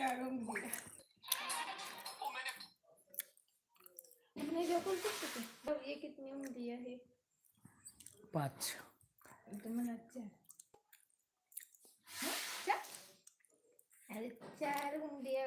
चार उंगलियां अपने जो बोल सकते थे तो ये कितनी उंगलियां है पाच तो मला चार हं? चार अरे चार उंगलियां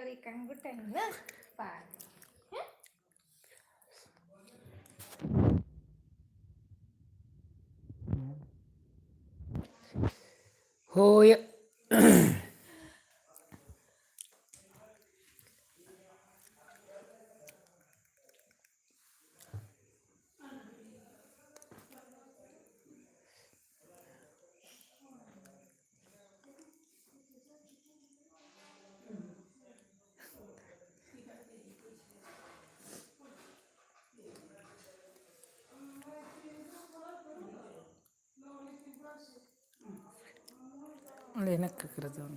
लय नक्की करत जाऊन.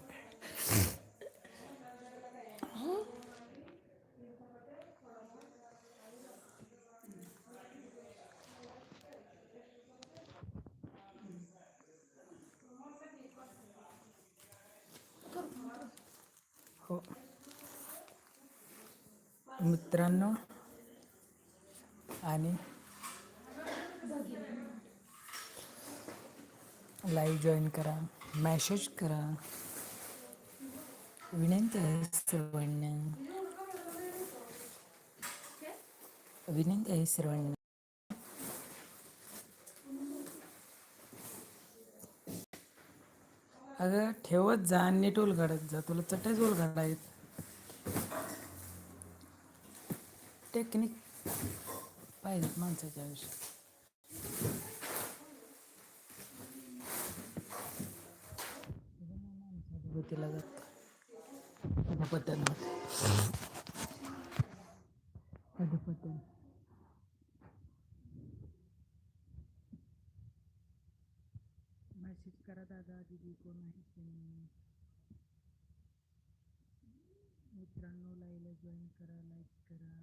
हो. मित्रांनो आणि लाईव्ह जॉईन करा. मॅसेज करा. विनंती आहे सर्वांना. विनंती आहे सर्वांना. अगं ठेवत जा आणि नीट उलघडत जा. तुला चटईच उलघडायत टेक्निक पाहिजेत माणसाच्या आयुष्यात. गतीला जात. पद्धतन पद्धतन मेसेज करा दादा दीदी कोण आहे मित्रांनो लाईला जॉईन करा लाईक करा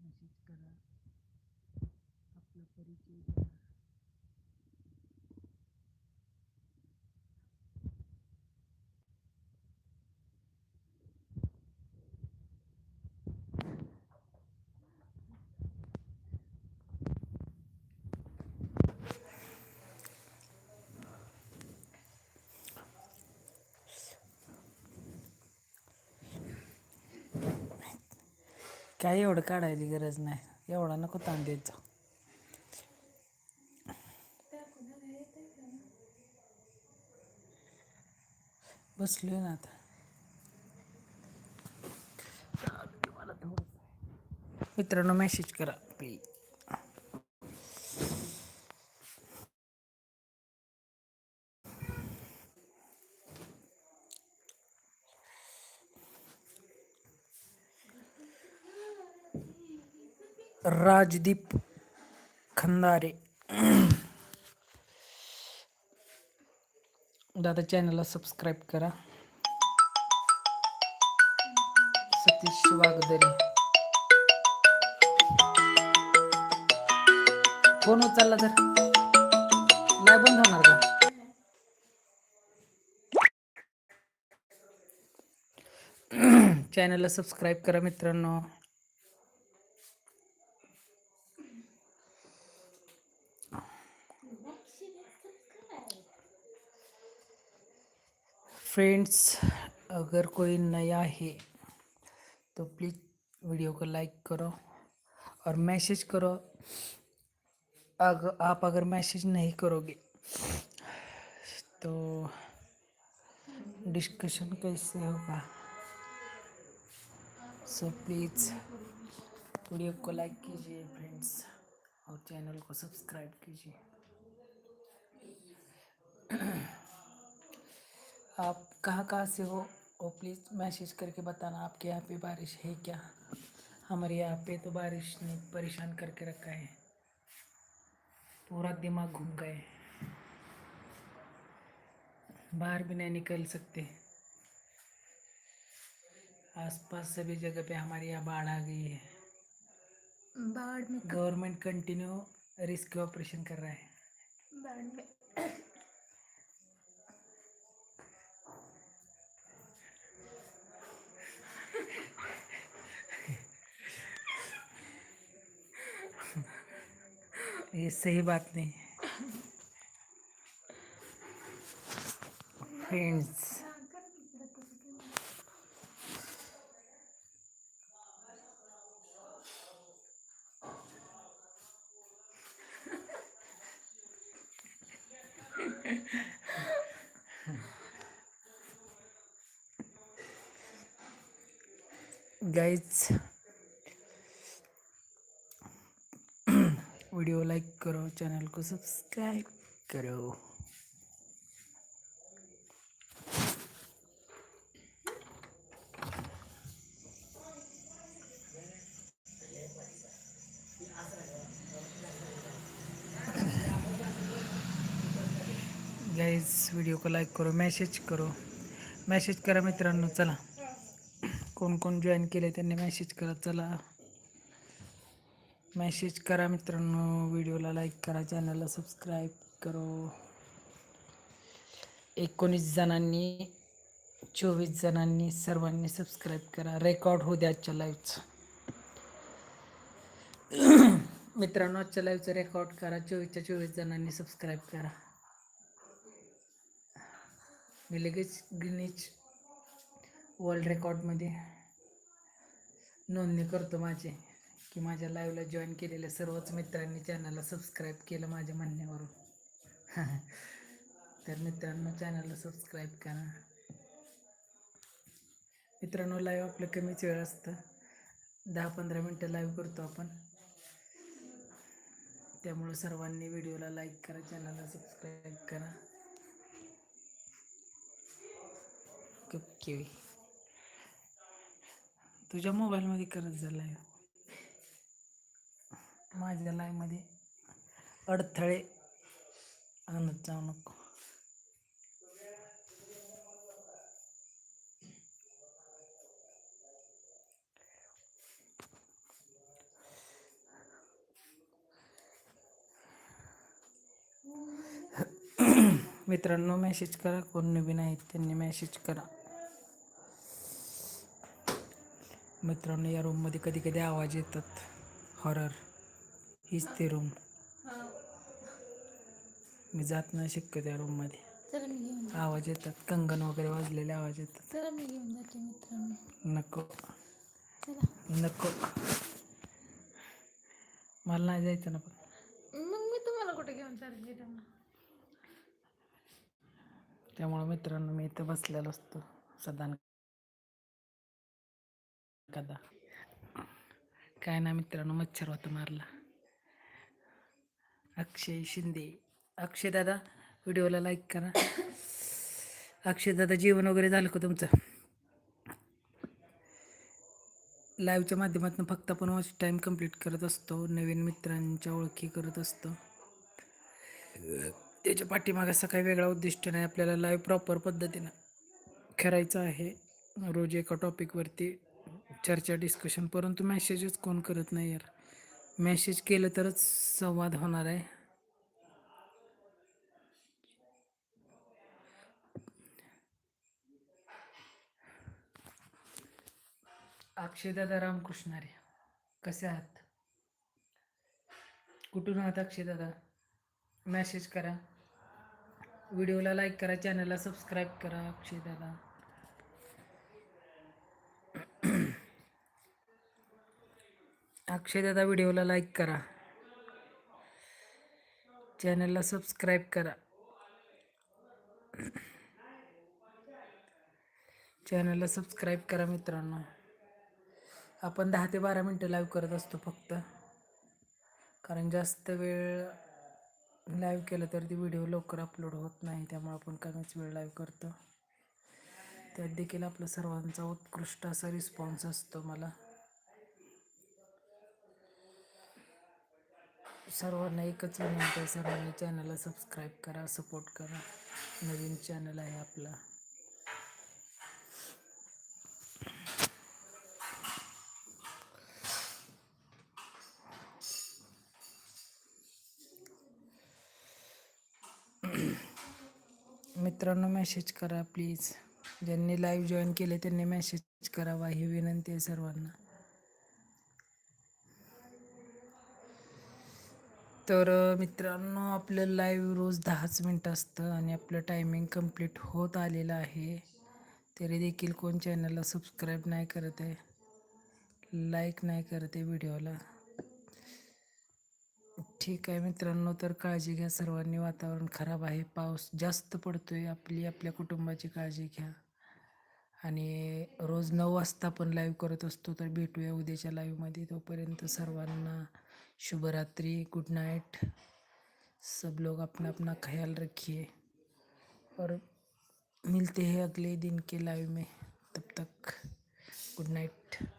मेसेज करा. आपला परिचय काय काही एवढं काढायची गरज नाही. एवढा नको ताण द्यायचा बसलोय ना आता. मित्रांनो मेसेज करा प्लीज राजदीप खंदारे. दादा चॅनलला सबस्क्राईब करा. सतीश वागदरे. फोन उचलला तर नाही बंद होणार का? चॅनलला सबस्क्राईब करा मित्रांनो. फ्रेंड्स अगर कोई नया है तो प्लीज़ वीडियो को लाइक करो और मैसेज करो। अगर आप अगर मैसेज नहीं करोगे तो डिस्कशन कैसे होगा? सो प्लीज़ वीडियो को लाइक कीजिए फ्रेंड्स और चैनल को सब्सक्राइब कीजिए। आप कहाँ कहाँ से हो? वो प्लीज़ मैसेज करके बताना आपके यहाँ पे बारिश है क्या? हमारे यहाँ पे तो बारिश ने परेशान करके रखा है। पूरा दिमाग घूम गए बाहर भी नहीं निकल सकते। आसपास सभी जगह पे हमारे यहाँ बाढ़ आ गई है। बाढ़ में गवर्नमेंट कंटिन्यू रेस्क्यू ऑपरेशन कर रहा है। बाढ़ में ये सही बात नहीं है। फ्रेंड्स गाइज़ वीडियो लाइक करो चैनल को सब्सक्राइब करो. गाईज वीडियो को लाईक करो मेसेज करो. मेसेज करा मित्रांनो चला. कोण कोण जॉईन केले त्यांनी मेसेज करा चला. मेसेज करा मित्रांनो व्हिडिओला लाईक करा चॅनलला सबस्क्राईब करो. एकोणीस जणांनी चोवीस जणांनी सर्वांनी सबस्क्राईब करा. रेकॉर्ड होऊ द्या आजच्या लाईव्हचं मित्रांनो आजच्या लाईव्हचं रेकॉर्ड करा. चोवीसच्या चोवीस जणांनी सबस्क्राईब करा. मी लगेच गिनीज वर्ल्ड रेकॉर्डमध्ये नोंदणी करतो माझी. की माझ्या लाईव्हला जॉईन केलेल्या सर्वच मित्रांनी चॅनलला सबस्क्राईब केलं माझ्या म्हणण्यावरून. तर मित्रांनो चॅनलला सबस्क्राईब करा. मित्रांनो लाईव्ह आपलं कमीच वेळ असतं. दहा पंधरा मिनटं लाईव्ह करतो आपण. त्यामुळं सर्वांनी व्हिडिओला लाईक करा चॅनलला सबस्क्राईब करा. तुझ्या मोबाईलमध्ये करत जा लाईव्ह माझ्या लाईफमध्ये अडथळे आणत जाऊ नको. मित्रांनो मेसेज करा. कोण नवीन आहेत त्यांनी मेसेज करा. मित्रांनो या रूममध्ये कधी कधी आवाज येतात. हॉरर हीच ते रूम मी जात नाही शक्य त्या रूममध्ये आवाज येतात. कंगन वगैरे वाजलेले आवाज येतात. नको. नको. मला नाही जायचं ना पण. मग मी तुम्हाला कुठे घेऊन चालले त्यामुळं मित्रांनो मी इथं बसलेलो असतो. सदा न कदा. काय ना मित्रांनो मच्छर होता मारला. अक्षय शिंदे. अक्षय दादा व्हिडिओला लाईक करा. अक्षय दादा जेवण वगैरे झालं का तुमचं? लाईव्हच्या माध्यमातून फक्त आपण वॉच टाईम कंप्लीट करत असतो. नवीन मित्रांच्या ओळखी करत असतो. त्याच्या पाठीमागे असा काही वेगळा उद्दिष्ट नाही. आपल्याला लाईव्ह प्रॉपर पद्धतीनं करायचं आहे. रोज एका टॉपिकवरती चर्चा डिस्कशन परंतु मॅसेजच कोण करत नाही यार. मॅसेज केलं तरच संवाद होणार आहे. अक्षयदादा रामकृष्णारे कसे आहात? कुठून आहात अक्षयदादा? मॅसेज करा. व्हिडिओला लाईक करा चॅनलला सबस्क्राईब करा अक्षयदादा. अक्षयदादा व्हिडिओला लाईक करा. चॅनलला सबस्क्राईब करा. चॅनलला सबस्क्राईब करा मित्रांनो. आपण दहा ते बारा मिनटं लाईव्ह करत असतो फक्त. कारण जास्त वेळ लाईव्ह केलं तर ती व्हिडिओ लवकर अपलोड होत नाही. त्यामुळे आपण कमीच वेळ लाईव्ह करतो. त्यात देखील आपलं सर्वांचा उत्कृष्ट असा रिस्पॉन्स असतो मला. सर्वांना एकच विनंती आहे सर्वांनी चॅनलला सबस्क्राईब करा सपोर्ट करा. नवीन चॅनल आहे आपला. मित्रांनो मेसेज करा प्लीज ज्यांनी लाईव्ह जॉईन केले त्यांनी मेसेज करावा. ही विनंती आहे सर्वांना. तर मित्रांनो आपलं लाईव्ह रोज दहाच मिनटं असतं आणि आपलं टायमिंग कंप्लीट होत आलेलं आहे. तरी देखील कोण चॅनलला सबस्क्राईब नाही करत आहे लाईक नाही करत आहे व्हिडिओला ठीक आहे मित्रांनो तर काळजी घ्या. सर्वांनी वातावरण खराब आहे. पाऊस जास्त पडतो आहे आपली आपल्या कुटुंबाची काळजी घ्या. आणि रोज नऊ वाजता पण लाईव्ह करत असतो तर भेटूया उद्याच्या लाईव्हमध्ये तोपर्यंत सर्वांना शुभरात्रि, गुड नाइट। सब लोग अपना अपना ख्याल रखिए और मिलते हैं अगले दिन के लाइव में। तब तक गुड नाइट।